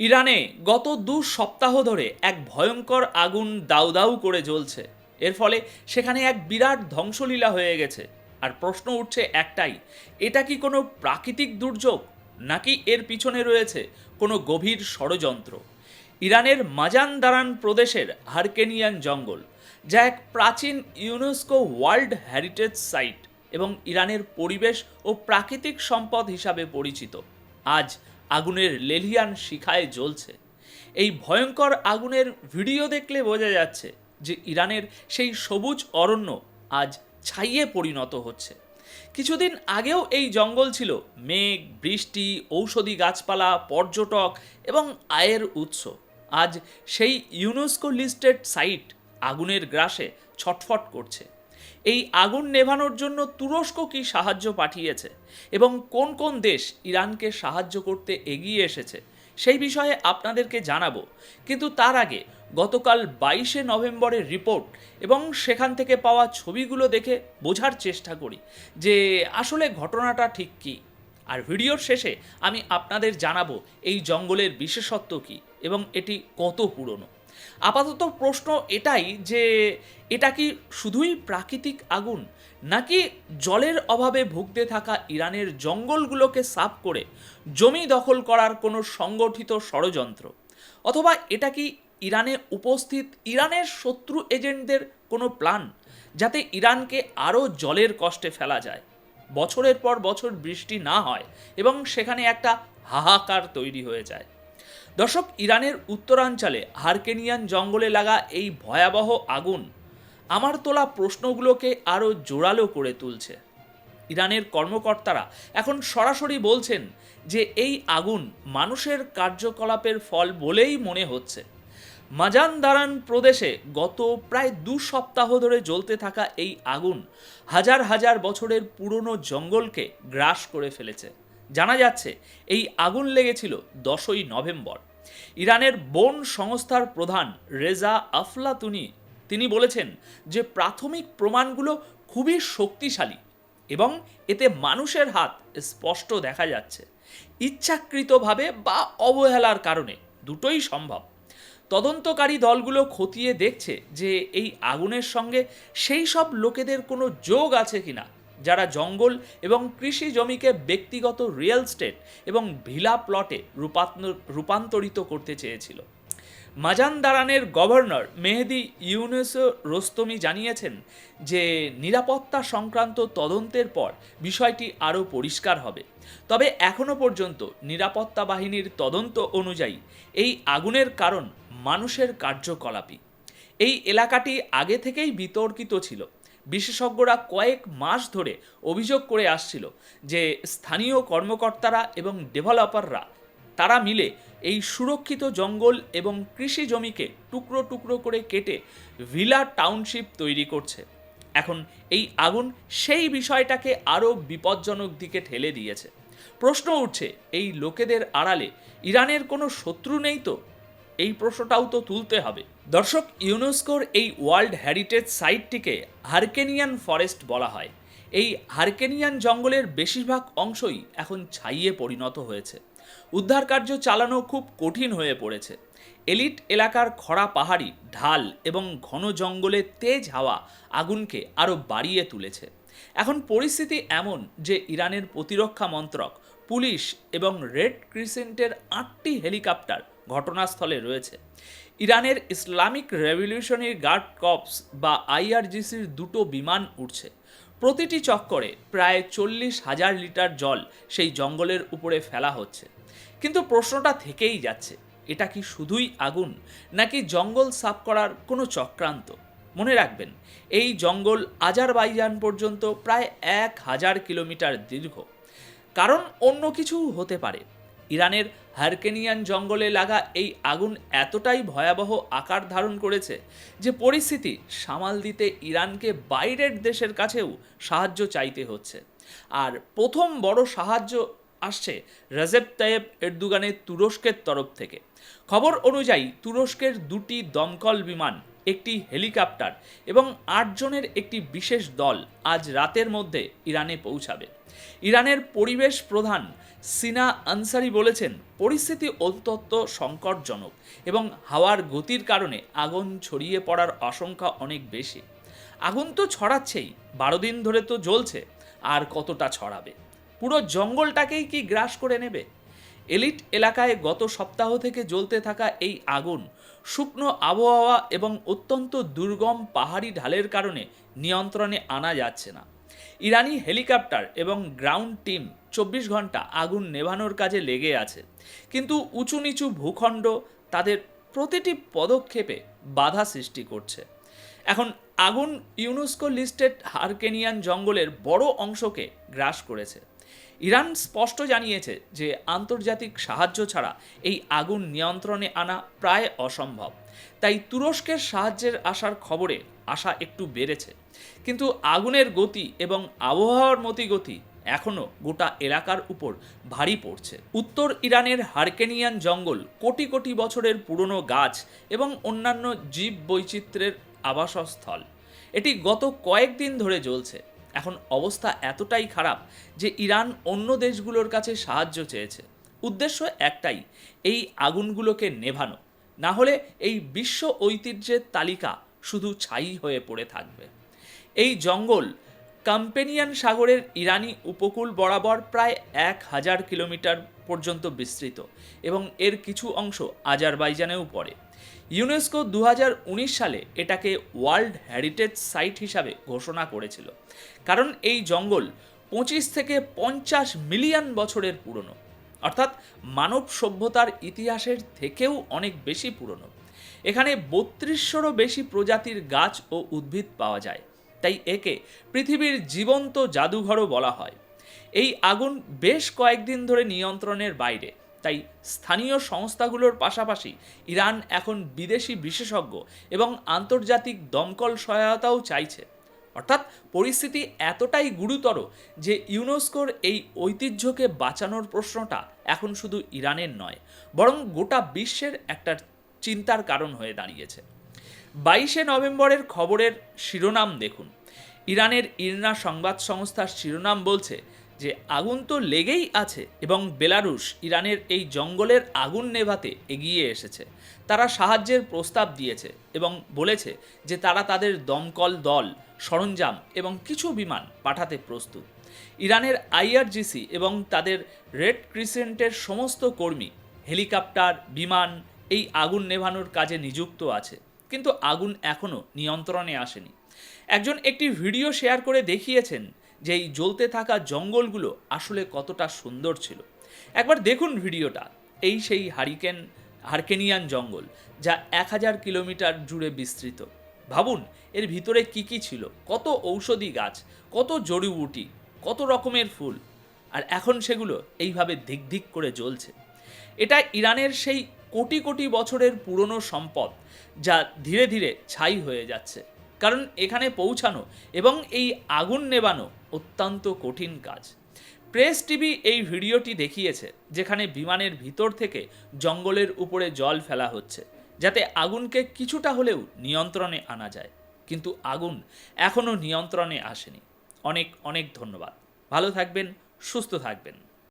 ইরানে গত দু সপ্তাহ ধরে এক ভয়ঙ্কর আগুন দাউ দাউ করে জ্বলছে। এর ফলে সেখানে এক বিরাট ধ্বংসলীলা হয়ে গেছে। আর প্রশ্ন উঠছে একটাই, এটা কি কোনো প্রাকৃতিক দুর্যোগ, নাকি এর পিছনে রয়েছে কোনো গভীর ষড়যন্ত্র? ইরানের মাজান দারান প্রদেশের হারকেনিয়ান জঙ্গল, যা এক প্রাচীন ইউনেস্কো ওয়ার্ল্ড হেরিটেজ সাইট এবং ইরানের পরিবেশ ও প্রাকৃতিক সম্পদ হিসাবে পরিচিত। আজ আগুনের লেলিয়ান শিখায় জ্বলছে। এই ভয়ঙ্কর আগুনের ভিডিও দেখলে বোঝা যাচ্ছে যে ইরানের সেই সবুজ অরণ্য আজ ছাইয়ে পরিণত হচ্ছে। কিছুদিন আগেও এই জঙ্গল ছিল মেঘ, বৃষ্টি, ঔষধি গাছপালা, পর্যটক এবং আয়ের উৎস। আজ সেই ইউনেস্কো লিস্টেড সাইট আগুনের গ্রাসে ছটফট করছে। এই আগুন নেভানোর জন্য তুরস্ক কি সাহায্য পাঠিয়েছে? এবং কোন কোন দেশ ইরানকে সাহায্য করতে এগিয়ে এসেছে? সেই বিষয়ে আপনাদেরকে জানাব। কিন্তু তার আগে গতকাল বাইশে নভেম্বরের রিপোর্ট এবং সেখান থেকে পাওয়া ছবিগুলো দেখে বোঝার চেষ্টা করি যে আসলে ঘটনাটা ঠিক কী। আর ভিডিওর শেষে আমি আপনাদের জানাব এই জঙ্গলের বিশেষত্ব কী এবং এটি কত পুরনো। আপাতত প্রশ্ন এটাই যে এটা কি শুধুই প্রাকৃতিক আগুন, নাকি জলের অভাবে ভুগতে থাকা ইরানের জঙ্গলগুলোকে সাফ করে জমি দখল করার কোনো সংগঠিত ষড়যন্ত্র? অথবা এটা কি ইরানে উপস্থিত ইরানের শত্রু এজেন্টদের কোনো প্ল্যান, যাতে ইরানকে আরও জলের কষ্টে ফেলা যায়? বছরের পর বছর বৃষ্টি না হয় এবং সেখানে একটা হাহাকার তৈরি হয়ে যায়। দর্শক, ইরানের উত্তরাঞ্চলে হারকেনিয়ান জঙ্গলে লাগা এই ভয়াবহ আগুন আমার তোলা প্রশ্নগুলোকে আরও জোরালো করে তুলছে। ইরানের কর্মকর্তারা এখন সরাসরি বলছেন যে এই আগুন মানুষের কার্যকলাপের ফল বলেই মনে হচ্ছে। মাজানদারান প্রদেশে গত প্রায় দু সপ্তাহ ধরে জ্বলতে থাকা এই আগুন হাজার হাজার বছরের পুরনো জঙ্গলকে গ্রাস করে ফেলেছে। জানা যাচ্ছে, এই আগুন লেগেছিল দশই নভেম্বর। ইরানের বন সংস্থার প্রধান রেজা আফলাতুনি, তিনি বলেছেন যে প্রাথমিক প্রমাণগুলো খুবই শক্তিশালী এবং এতে মানুষের হাত স্পষ্ট দেখা যাচ্ছে। ইচ্ছাকৃতভাবে বা অবহেলার কারণে দুটোই সম্ভব। তদন্তকারী দলগুলো খতিয়ে দেখছে যে এই আগুনের সঙ্গে সেই সব লোকেদের কোনো যোগ আছে কিনা। যারা জঙ্গল এবং কৃষি জমিকে ব্যক্তিগত রিয়েল স্টেট এবং ভিলা প্লটে রূপান্তরিত করতে চেয়েছিল। মাজানদারানের গভর্নর মেহেদি ইউনেসো রোস্তমি জানিয়েছেন যে, নিরাপত্তা সংক্রান্ত তদন্তের পর বিষয়টি আরও পরিষ্কার হবে। তবে এখনও পর্যন্ত নিরাপত্তা বাহিনীর তদন্ত অনুযায়ী এই আগুনের কারণ মানুষের কার্যকলাপই। এই এলাকাটি আগে থেকেই বিতর্কিত ছিল। বিশেষজ্ঞরা কয়েক মাস ধরে অভিযোগ করে আসছিল যে স্থানীয় কর্মকর্তারা এবং ডেভেলপাররা, তারা মিলে এই সুরক্ষিত জঙ্গল এবং কৃষি জমিকে টুকরো টুকরো করে কেটে ভিলা টাউনশিপ তৈরি করছে। এখন এই আগুন সেই বিষয়টাকে আরও বিপজ্জনক দিকে ঠেলে দিয়েছে। প্রশ্ন উঠছে, এই লোকেদের আড়ালে ইরানের কোনো শত্রু নেই তো? এই প্রশ্নটাও তো তুলতে হবে। দর্শক, ইউনেস্কোর এই ওয়ার্ল্ড হেরিটেজ সাইটটিকে হারকেনিয়ান ফরেস্ট বলা হয়। এই হারকেনিয়ান জঙ্গলের বেশিরভাগ অংশই এখন ছাইয়ে পরিণত হয়েছে। উদ্ধার কার্য চালানো খুব কঠিন হয়ে পড়েছে। এলিট এলাকার খরা পাহাড়ি, ঢাল এবং ঘন জঙ্গলে তেজ হাওয়া আগুনকে আরও বাড়িয়ে তুলেছে। এখন পরিস্থিতি এমন যে ইরানের প্রতিরক্ষা মন্ত্রক, পুলিশ এবং রেড ক্রিসেন্টের আটটি হেলিকপ্টার ঘটনাস্থলে রয়েছে। ইরানের ইসলামিক রেভলিউশনারি গার্ড কপস বা আইআরজিসির দুটো বিমান উঠছে প্রতিটি চক্করে প্রায় চল্লিশ হাজার লিটার জল সেই জঙ্গলের উপরে ফেলা হচ্ছে। কিন্তু প্রশ্নটা থেকেই যাচ্ছে, এটা কি শুধুই আগুন, নাকি জঙ্গল সাফ করার কোনো চক্রান্ত? মনে রাখবেন, এই জঙ্গল আজারবাইজান পর্যন্ত প্রায় এক হাজার কিলোমিটার দীর্ঘ। কারণ অন্য কিছু হতে পারে। ইরানের হারকেনিয়ান জঙ্গলে লাগা এই আগুন এতটাই ভয়াবহ আকার ধারণ করেছে যে পরিস্থিতি সামাল দিতে ইরানকে বাইরের দেশের কাছেও সাহায্য চাইতে হচ্ছে। আর প্রথম বড় সাহায্য আসছে রাজেব তায়েব এরদুগানের তুরস্কের তরফ থেকে। খবর অনুযায়ী তুরস্কের দুটি দমকল বিমান একটি হেলিকপ্টার এবং আটজনের একটি বিশেষ দল আজ রাতের মধ্যে ইরানে পৌঁছাবে। ইরানের পরিবেশ প্রধান সিনা আনসারি বলেছেন, পরিস্থিতি অত্যন্ত সংকটজনক এবং হাওয়ার গতির কারণে আগুন ছড়িয়ে পড়ার আশঙ্কা অনেক বেশি। আগুন তো ছড়াচ্ছেই, বারো দিন ধরে তো জ্বলছে, আর কতটা ছড়াবে? পুরো জঙ্গলটাকেই কি গ্রাস করে নেবে? এলিট এলাকায় গত সপ্তাহ থেকে জ্বলতে থাকা এই আগুন শুকনো আবহাওয়া এবং অত্যন্ত দুর্গম পাহাড়ি ঢালের কারণে নিয়ন্ত্রণে আনা যাচ্ছে না। ইরানি হেলিকপ্টার এবং গ্রাউন্ড টিম চব্বিশ ঘণ্টা আগুন নেভানোর কাজে লেগে আছে। কিন্তু উঁচু নিচু ভূখণ্ড তাদের প্রতিটি পদক্ষেপে বাধা সৃষ্টি করছে। এখন আগুন ইউনেস্কো লিস্টেড হারকেনিয়ান জঙ্গলের বড় অংশকে গ্রাস করেছে। ইরান স্পষ্ট জানিয়েছে যে আন্তর্জাতিক সাহায্য ছাড়া এই আগুন নিয়ন্ত্রণে আনা প্রায় অসম্ভব। তাই তুরস্কের সাহায্যের আসার খবরে আশা একটু বেড়েছে। কিন্তু আগুনের গতি এবং আবহাওয়ার মতি গতি এখনও গোটা এলাকার উপর ভারী পড়ছে। উত্তর ইরানের হারকেনিয়ান জঙ্গল কোটি কোটি বছরের পুরনো গাছ এবং অন্যান্য জীব বৈচিত্র্যের আবাসস্থল। এটি গত কয়েকদিন ধরে জ্বলছে। এখন অবস্থা এতটাই খারাপ যে ইরান অন্য দেশগুলোর কাছে সাহায্য চেয়েছে। উদ্দেশ্য একটাই, এই আগুনগুলোকে নেভানো। না হলে এই বিশ্ব ঐতিহ্যের তালিকা শুধু ছাই হয়ে পড়ে থাকবে। এই জঙ্গল কাম্পেনিয়ান সাগরের ইরানি উপকূল বরাবর প্রায় এক হাজার কিলোমিটার পর্যন্ত বিস্তৃত এবং এর কিছু অংশ আজারবাইজানেও পড়ে। ইউনেস্কো দু হাজার উনিশ সালে এটাকে ওয়ার্ল্ড হেরিটেজ সাইট হিসাবে ঘোষণা করেছিল। কারণ এই জঙ্গল পঁচিশ থেকে পঞ্চাশ মিলিয়ন বছরের পুরনো। অর্থাৎ মানব সভ্যতার ইতিহাসের থেকেও অনেক বেশি পুরনো। এখানে বত্রিশশোরও বেশি প্রজাতির গাছ ও উদ্ভিদ পাওয়া যায়। তাই একে পৃথিবীর জীবন্ত জাদুঘরও বলা হয়। এই আগুন বেশ কয়েকদিন ধরে নিয়ন্ত্রণের বাইরে। তাই স্থানীয় সংস্থাগুলোর পাশাপাশি ইরান এখন বিদেশি বিশেষজ্ঞ এবং আন্তর্জাতিক দমকল সহায়তাও চাইছে। অর্থাৎ পরিস্থিতি এতটাই গুরুতর যে ইউনেস্কোর এই ঐতিহ্যকে বাঁচানোর প্রশ্নটা এখন শুধু ইরানের নয়, বরং গোটা বিশ্বের একটা চিন্তার কারণ হয়ে দাঁড়িয়েছে। বাইশে নভেম্বরের খবরের শিরোনাম দেখুন। ইরানের ইরনা সংবাদ সংস্থার শিরোনাম বলছে যে আগুন তো লেগেই আছে এবং বেলারুশ ইরানের এই জঙ্গলের আগুন নেভাতে এগিয়ে এসেছে। তারা সাহায্যের প্রস্তাব দিয়েছে এবং বলেছে যে তারা তাদের দমকল দল, সরঞ্জাম এবং কিছু বিমান পাঠাতে প্রস্তুত। ইরানের আইআরজিসি এবং তাদের রেড ক্রিসেন্টের সমস্ত কর্মী, হেলিকপ্টার, বিমান, এই আগুন নেভানোর কাজে নিযুক্ত আছে। কিন্তু আগুন এখনও নিয়ন্ত্রণে আসেনি। একজন একটি ভিডিও শেয়ার করে দেখিয়েছেন যে এই জ্বলতে থাকা জঙ্গলগুলো আসলে কতটা সুন্দর ছিল। একবার দেখুন ভিডিওটা। এই সেই হারিকেন, হারকেনিয়ান জঙ্গল যা এক হাজার কিলোমিটার জুড়ে বিস্তৃত। ভাবুন, এর ভিতরে কি কি ছিল? কত ঔষধি গাছ, কত জড়িবুটি কত রকমের ফুল। আর এখন সেগুলো এইভাবে ধিক ধিক করে জ্বলছে। এটা ইরানের সেই কোটি কোটি বছরের পুরনো সম্পদ যা ধীরে ধীরে ছাই হয়ে যাচ্ছে। কারণ এখানে পৌঁছানো এবং এই আগুন নেবানো অত্যন্ত কঠিন কাজ। প্রেস টিভি এই ভিডিওটি দেখিয়েছে, যেখানে বিমানের ভিতর থেকে জঙ্গলের উপরে জল ফেলা হচ্ছে, যাতে আগুনকে কিছুটা হলেও নিয়ন্ত্রণে আনা যায়। কিন্তু আগুন এখনও নিয়ন্ত্রণে আসেনি। অনেক অনেক ধন্যবাদ। ভালো থাকবেন, সুস্থ থাকবেন।